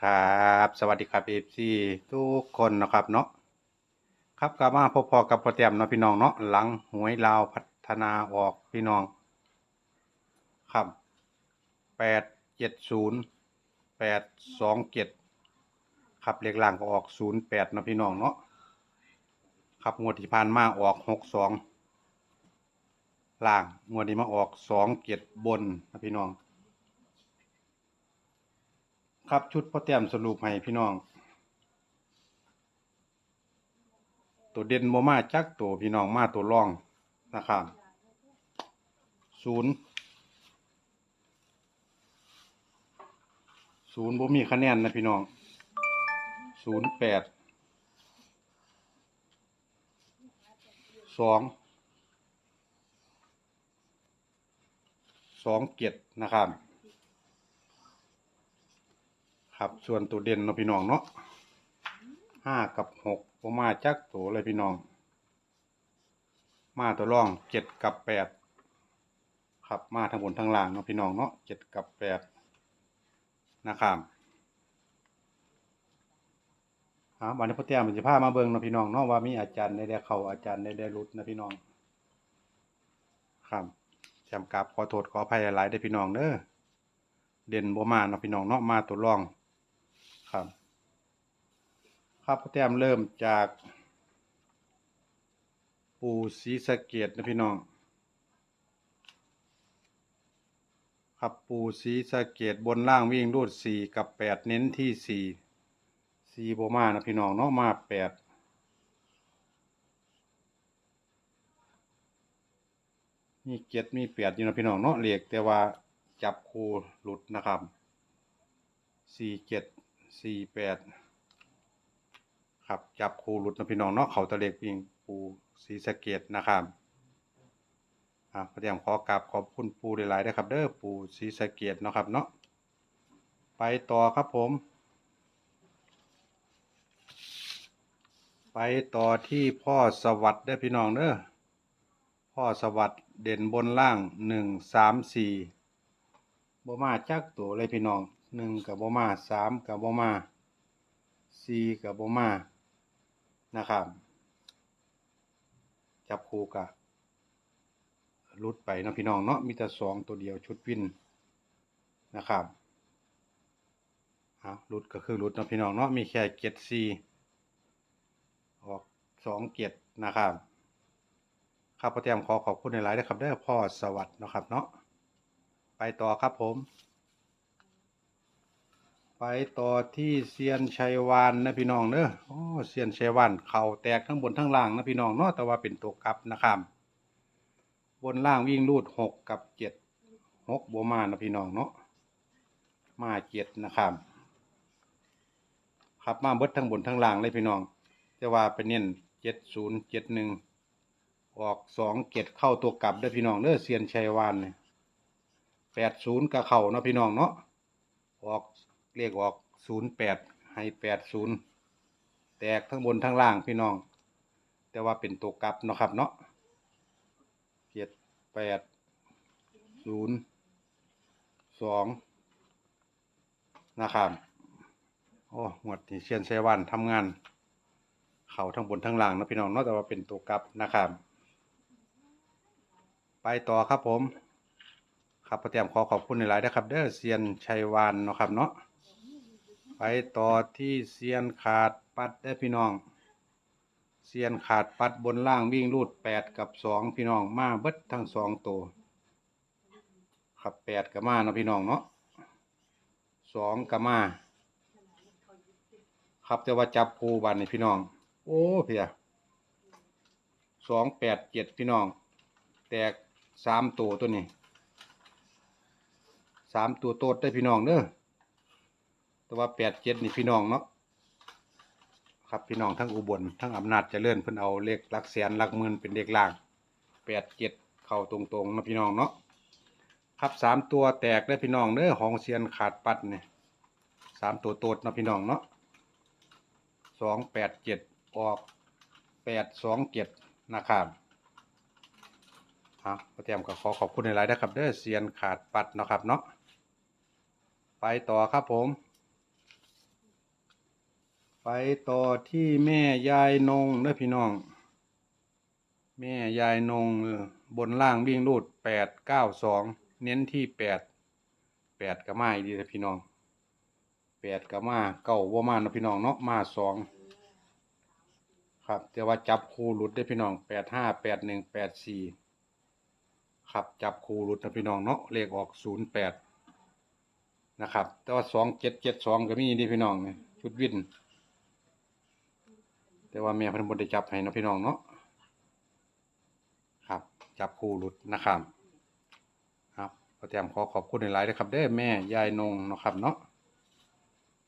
ครับสวัสดีครับเอฟซีทุกคนนะครับเนาะครับกลับมาพบพอกับโปรแกรมเนาะพี่น้องเนาะหลังหวยลาวพัฒนาออกพี่น้องครับแปดเจ็ดศูนย์แปดสองเจ็ดครับเลขล่างก็ออกศูนย์แปดนาะพี่น้องเนาะครับงวดที่ผ่านมาออกหกสองล่างงวดนี้มาออกสองเจ็ดบนนะพี่น้อง ครับชุดพ่อแต้มสรุปให้พี่น้อง ตัวเด่นโมมาจักตัวพี่น้องมาตัวรองนะครับศูนย์ศูนย์บ่มีคะแนนนะพี่น้องศูนย์แปดสองสองเจ็ดนะครับ ครับส่วนตัวเด่นเนาะพี่น้องเนาะห้ากับหกผมมาจักตัวเลยพี่น้อง มาตัวร่องเจ็ดกับแปดครับมาทั้งบนทั้งล่างเนาะพี่น้องเนาะเจ็ดกับแปดนะครับอ่าวันนี้พ่อเตี้ยมันจะพามาเบิ่งเนาะพี่น้องเนาะว่ามีอาจารย์ได้ได้เข้าอาจารย์ได้ได้รุดนะพี่น้องครับจำกับขอโทษขออภัยหลายได้พี่น้องเด้อเด่นบ่มาเนาะพี่น้องเนาะมาตัวร่อง ครับครับพ่อแต้มเริ่มจาก ปูสีสะเกตนะพี่น้อง ครับปูสีสะเกตบนล่างวิ่งรูดสี่กับแปดเน้นที่สี่สี่โบมานะพี่น้องเนาะมาแปดมีเจ็ดมีแปดอยู่นะพี่น้องเนาะเรียกแต่ว่าจับคูหลุดนะครับสี่เจ็ด สี่แปดครับจับคูหลุดนะพี่น้องเนาะเขาตะเล็กวิ่งปูสีสะเกตนะครับอ่าพระเดียมขอกราบขอบคุณปูหลายๆด้วยครับ เด้อปูศรีสะเกดเนาะครับเนาะไปต่อครับผม ไปต่อที่พ่อสวัสดิ์เด้อพี่น้องเด้อพ่อสวัสดิ์เด่นบนล่างหนึ่งสามสี่บ่มาจักตัวเลยพี่น้อง หนึ่งกับบมาสามกับบมาสี่กับบมานะครับ จับคู่กับรุดไปนะพี่น้องเนาะมีแต่สองตัวเดียวชุดวินนะครับเอารุดก็คือรุดนะพี่น้องเนาะมีแค่เกียรซีออกสองเกียรนะครับข้าพเจ้าขอขอบคุณในหลายๆนะครับได้พ่อสวัสดิ์นะครับเนาะไปต่อครับผม ไปต่อที่เซียนชัยวานนะพี่น้องเด้อโอ้เซียนชัยวานเข่าแตกทั้งบนทั้งล่างนะพี่น้องเนาะแต่ว่าเป็นตัวกลับนะครับบนล่างวิ่งรูดหกกับเจ็ดหกบัวมานะพี่น้องเนาะมาเจ็ดนะครับครับมาเบิดทั้งบนทั้งล่างเลยพี่น้อง แต่ว่าเป็นเน้นเจ็ดศูนย์เจ็ดหนึ่งออกสองเจ็ดเข้าตัวกลับเด้พี่น้องเด้อเซียนชัยวานเนี่ยแปดศูนย์กับเข่าเนาะพี่น้องเนาะออก เรียกออกศูนย์แปดให้แปดศูนย์แตกทั้งบนทั้งล่างพี่น้อง แต่ว่าเป็นตัวกลับเนาะครับเนาะเจ็ดแปดศูนย์สองนะครับโอ้หมวดที่เชียนเซวันทำงาน เขาทั้งบนทั้งล่างนะพี่น้องเนอกแต่ว่าเป็นตัวกลับนะครับไปต่อครับผม ครับประเตรียมขอขอบคุณในหลายนะครับ เด้อเซียนชัยวานเนาะครับเนาะ ไปต่อที่เซียนขาดปัดได้พี่น้อง เซียนขาดปัดบนล่างวิ่งรูดแปดกับสองพี่น้องมาเบิดทั้งสองตัวขับแปดกับมาเนาะพี่น้องเนาะสองกับมา ครับแต่ว่าจับคูบันนี่พี่น้อง โอ้เพียสองแปดเจ็ดพี่น้อง แตกสามตัวตัวนี้สามตัวโตดได้พี่น้องเด้อแต่ ว่าแปดเจ็ดนี่พี่น้องเนาะครับพี่น้องทั้งอุบลทั้งอำนาจเจริญเพิ่นเอาเลขหลักแสนหลักหมื่นเป็นเลขล่างแปดเจ็ดเข้าตรงๆนะพี่น้องเนาะครับสามตัวแตกได้พี่น้องเด้อของเซียนขาดปัดเนี่ยสามตัวโตดนะพี่น้องเนาะสองแปดเจ็ดออกแปดสองเจ็ดนะครับครับประเตรียมก็ขอขอบคุณในหลายๆนะครับเด้อเซียนขาดปัดเนาะครับเนาะไปต่อครับผม ไปต่อที่แม่ยายนงเด้อพี่น้อง แม่ยายนงบนล่างวิ่งรูดแปดเก้าสองเน้นที่แปดแปดกับมาอีดีเลยพี่น้องแปดกับมาเก้าว่ามาเนะพี่น้องเนาะมาสองครับแต่ว่าจับคู่หลุดได้พี่น้องแปดห้าแปดหนึ่งแปดสี่ครับจับคู่หลุดนะพี่น้องเนาะเลขออกศูนย์แปดนะครับ แต่ว่าสองเจ็ดเจ็ดสองก็มีดีพี่น้องชุดวิ่น แต่ว่าแม่เพิ่นบ่ได้จับให้นะพี่น้องเนาะครับ จับคู่หลุดนะครับ ครับก็เตรียมขอขอบคุณหลายๆนะครับเด้อแม่ยายนงเนาะครับเนาะ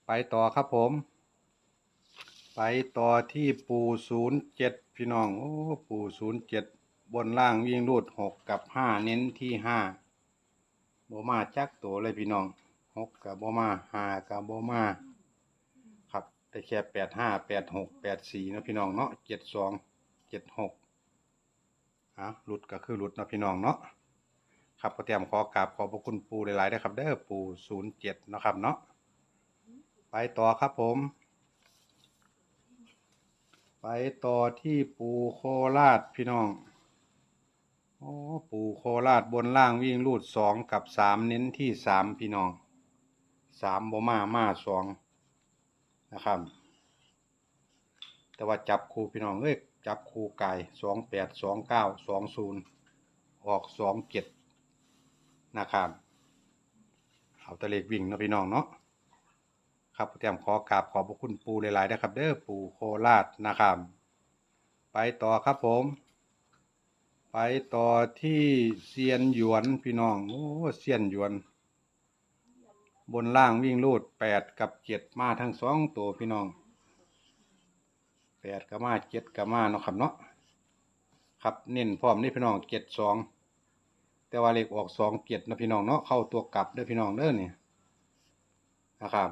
ไปต่อครับผม ไปต่อที่ปูศูนย์เจ็ดพี่น้องโอ้ปูศูนย์เจ็ดบนล่างวิ่งรูดหกกับห้าเน้นที่ห้าโบมาจักตัวเลยพี่น้องหกกับโบมาห้ากับโบมา ได้แค่แปดห้าแปดหกแปดสี่นะพี่น้องเนาะเจ็ดสองเจ็ดหกอะหลุดก็คือหลุดนะพี่น้องเนาะครับก็เตรียมขอกราบขอบพระคุณปูหลายๆนะครับเด้อปูศูนย์เจ็ดนะครับเนาะไปต่อครับผม ไปต่อที่ปูโคราชพี่น้องโอ้ปูโคราชบนล่างวิ่งรูดสองกับสามเน้นที่สามพี่น้องสามบ่มามาสอง นะครับ แต่ว่าจับคู่พี่น้องเอ้ยจับคู่ไก่สองแปดสองเก้าสองศูนย์ออกสองเจ็ดนะครับเอาตะเลขวิ่งนะพี่น้องเนาะครับเตรียมขอกราบขอบพระคุณปูหลายๆนะครับ เด้อปูโคราชนะครับไปต่อครับผม ไปต่อที่เซียนหยวนพี่น้องโอ้เซียนหยวน บนล่างวิ่งรูดแปดกับเจ็ดมาทั้งสองตัวพี่น้องแปดกับมาเจ็ดกับมาเนาะครับเนาะครับเน้นพร้อมนี่พี่น้องเจ็ดสองแต่ว่าเลขออกสองเจ็ดนะพี่น้องเนาะเข้าตัวกลับเด้อพี่น้องเด้อเนี่ยนะครับ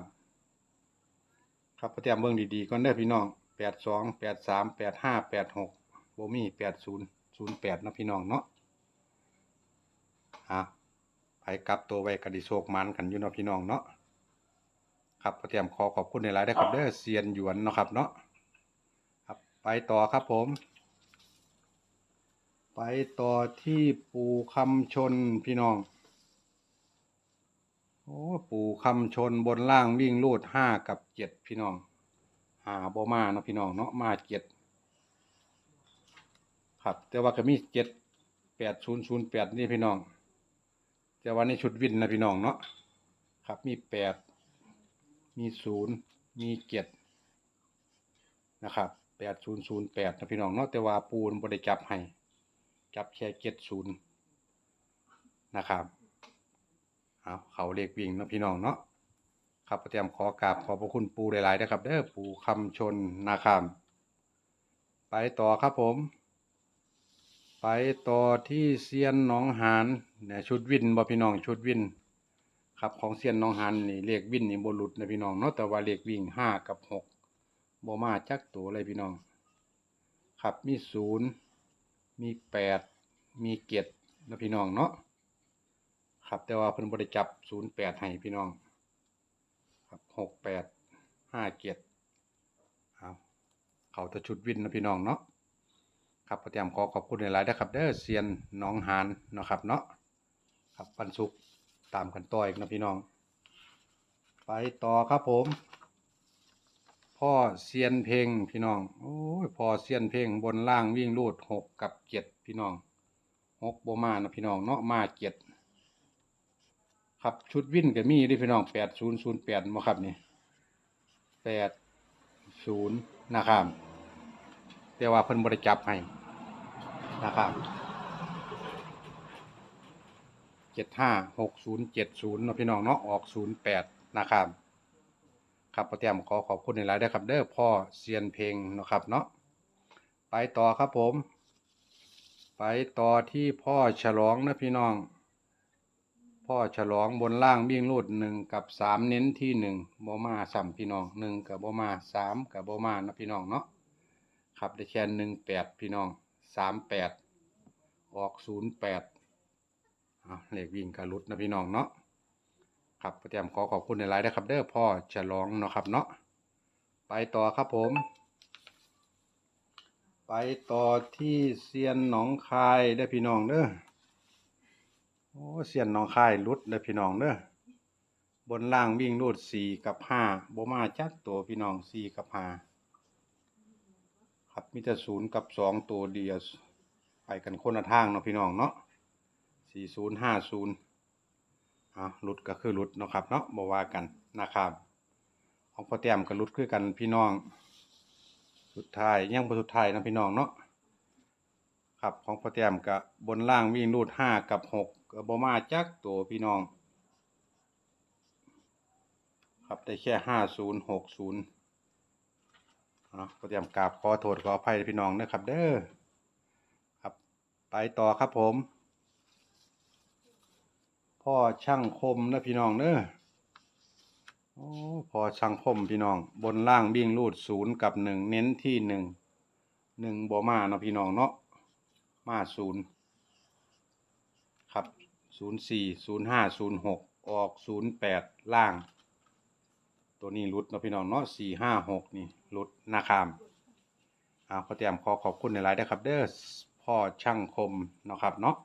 ครับประเตรียมเบิ่งดีๆก่อนเด้อพี่น้องแปดสองแปดสามแปดห้าแปดหกโบมี่แปดศูนย์ศูนย์แปดนะพี่น้องเนาะอะ ไปกลับตัวไว้กระดิโศกมันกันอยู่เนาะพี่น้องเนาะครับก็เตรียมขอขอบคุณในหลายๆด้ครับเด้อเซียนหยวนเนาะครับเนาะครับไปต่อครับผม ไปต่อที่ปูคำชนพี่น้องโอ้ปูคำชนบนล่างวิ่งลูดห้ากับเจ็ดพี่น้องหาบ่มาเนาะพี่น้องเนาะมาเจ็ดครับแต่ว่าก็มีเจ็ดแปดศูนย์ศูนย์แปดนี่พี่น้อง แต่ว่าในชุดวินนะพี่น้องเนาะครับมีแปดมีศูนย์มีเจ็ดนะครับแปดศูนย์ศูนย์แปดนะพี่น้องเนาะแต่ว่าปูนบริจับให้ จับแค่เจ็ดศูนย์นะครับเอาเขาเลขวิ่งนะพี่น้องเนาะครับเตรียมขอกราบขอบพระคุณปูหลายๆนะครับเด้อปูคำชนนะครับไปต่อครับผม ไปต่อที่เซียนหนองหานเนี่ยชุดวินบ่พี่น้องชุดวินครับของเซียนหนองหานนี่เลขวินนี่บ่หลุดนะพี่น้องเนาะแต่ว่าเลขวิ่งห้ากับหกบ่มาจักตัวเลยพี่น้อง ครับมีศูนย์มีแปดมีเจ็ดนะพี่น้องเนาะครับแต่ว่าเพิ่นบ่ได้จับศูนย์แปดให้พี่น้องครับหกแปดห้าเจ็ดเอาเขาแตะชุดวินนะพี่น้องเนาะ ครับก็เตรียมขอขอบคุณหลายๆนะครับเด้อเซียนน้องหานเนาะครับเนาะครับปันสุกตามกันต่ออีกนะพี่น้อง ไปต่อครับผม พ่อเซียนเพลงพี่น้องโอ้ยพ่อเซียนเพลงบนล่างวิ่งรูดหกกับเจ็ดพี่น้องหกโบมานะพี่น้องเนาะมาเจ็ดครับชุดวิ่นกับมีด้วยพี่น้องแปดศูนย์ศูนย์แปดมาครับนี่แปดศูนย์นะครับแต่ว่าเพิ่นบริจับให้ นะครับเจ็ดห้าหกศูนย์เจ็ดศูนย์เนาะพี่น้องเนาะออกศูนย์แปดนะครับครับประเตียมขอขอบคุณในไลน์ด้ครับ เด้อพ่อเซียนเพลงนะครับเนาะไปต่อครับผม ไปต่อที่พ่อฉลองนะพี่น้อง พ่อฉลองบนล่างวิ่งรูดหนึ่งกับสามเน้นที่หนึ่งโบมาสัมพี่น้องหนึ่งกับโบมาสามกับโบมานะพี่น้องเนาะครับได้แค่หนึ่งแปดพี่น้อง สามแปดออกศูนย์แปดเลขวิ่งกระลุดนะพี่น้องเนาะครับประเตรียมขอขอบคุณในไลน์นะครับ เด้อพ่อฉลองเนาะครับเนาะไปต่อครับผม ไปต่อที่เซียนหนองคายได้พี่น้องเด้อโอ้เซียนหนองคายรุดได้พี่น้องเด้อบนล่างวิ่งรูดสี่กับห้าโบมาจักตัวพี่น้องสี่กับห้า ครับมีแต่ศูนย์กับสองตัวเดียวไปกันคนละทางเนาะพี่น้องเนาะสี่ศูนย์ห้าศูนย์อะรุดก็คือรุดเนาะครับเนาะบ่ว่ากันนะครับของพ่อแต้มก็รุดคือกันพี่น้อง สุดท้ายยังบ่สุดท้ายนะพี่น้องเนาะครับของพ่อแต้มกับบนล่างวิ่งรูดห้ากับหกก็บ่มาจักตัวพี่น้อง ครับได้แค่ห้าศูนย์หกศูนย์ อะพ่อแต้มกราบขอโทษขออภัยพี่น้องนะครับ เด้อครับ ไปต่อครับผม พ่อช่างคมนะพี่น้องเด้อโอ้พอช่างคมพี่น้อง บนล่างวิ่งรูดศูนย์กับหนึ่งเน้นที่หนึ่งหนึ่งบ่มาเนาะพี่น้องเนาะมาศูนย์ครับศูนย์สี่ศูนย์ห้าศูนย์หกออกศูนย์แปดล่าง ตัวนี้รุดเนาะพี่น้องเนาะสี่ห้าหกนี่รุดนะครับอ่าขอเตรียมขอขอบคุณในไลน์นะครับ เด้อพ่อช่างคมเนาะครับเนาะ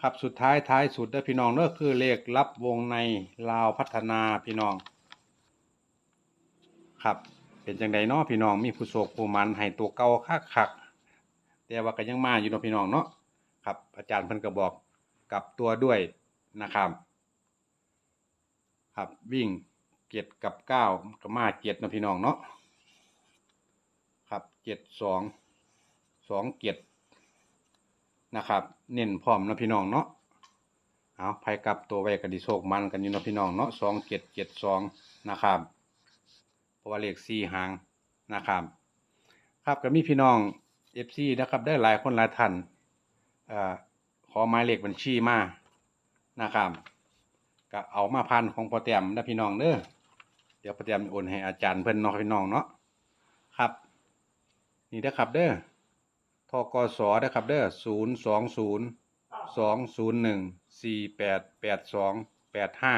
ครับสุดท้ายท้ายสุดเด้อพี่น้องเด้อคือเลขรับวงในลาวพัฒนาพี่น้อง ครับเป็นจังใดเนาะพี่น้องมีผู้โศกผู้มันให้ตัวเก่าคักคักแต่ว่าก็ยังมาอยู่เนาะพี่น้องเนาะครับ อาจารย์เพิ่นก็บอกกับตัวด้วยนะครับ ครับวิ่ง เจ็ดกับเก้าก็มาเจ็ดนะพี่น้องเนาะครับเจ็ดสองสองเจ็ดนะครับ เน้นพร้อมนะพี่น้องเนาะเอาไผกลับตัวไว้กันดีโชคมันกันอยู่นะพี่น้องเนาะสองเจ็ดเจ็ดสองนะครับเพราะว่าเลขสี่หางนะครับครับก็มีพี่น้องเอฟซีนะครับได้หลายคนหลายท่านเอ่อขอหมายเลขบัญชีมานะครับก็เอามาพันของโปรแตมนะพี่น้องเด้อ เดี๋ยวปรแตมโอนให้อาจารย์เพิ่อนเนาะพี่น้องเนาะครับ นี่นะครับเด้อทกสนะครับเด้อศูนย์สองศูนย์สองศูนย์หนึ่งสี่แปดแปดสองแปดห้า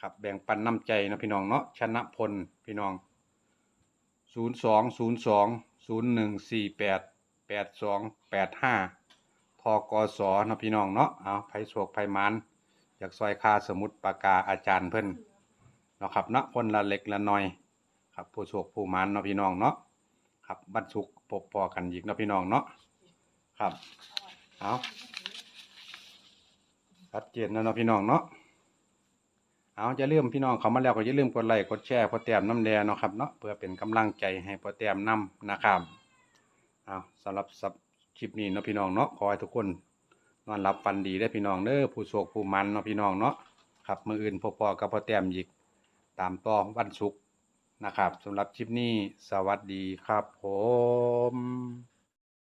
ครับแบ่งปันน้ำใจนะพี่น้องเนาะชนะพลพี่น้องศูนย์สองศูนย์สองศูนย์หนึ่งสี่แปดแปดสองแปดห้าทกสนะพี่น้องเนาะเอาไผโศกไผมันอยากซอยคาสมุดปากกาอาจารย์เพิ่น นาะครับเนาะคนละเล็กละน้อยครับผู้โชคผู้มันเนาะพี่น้องเนาะครับบรรทุกพบพอกันอีกเนาะพี่น้องเนาะครับเอาชัดเจนแล้วเนาะพี่น้องเนาะเอาจะเริ่มพี่น้องเขามาแล้วก็อย่าลืมกดไลค์กดแชร์พอแต้มน้ำแดงเนาะครับเนาะเพื่อเป็นกำลังใจให้พอแต้มนํนะครับเอาสำหรับสับคลิปนี้เนาะพี่น้องเนาะขอให้ทุกคนนอนหลับฝันดีได้พี่น้องเด้อผู้โชคผู้มันเนาะพี่น้องเนาะครับมืออื่นพอๆกับพอแต้มอีก ตามต่อวันศุกร์นะครับสำหรับคลิปนี้สวัสดีครับผม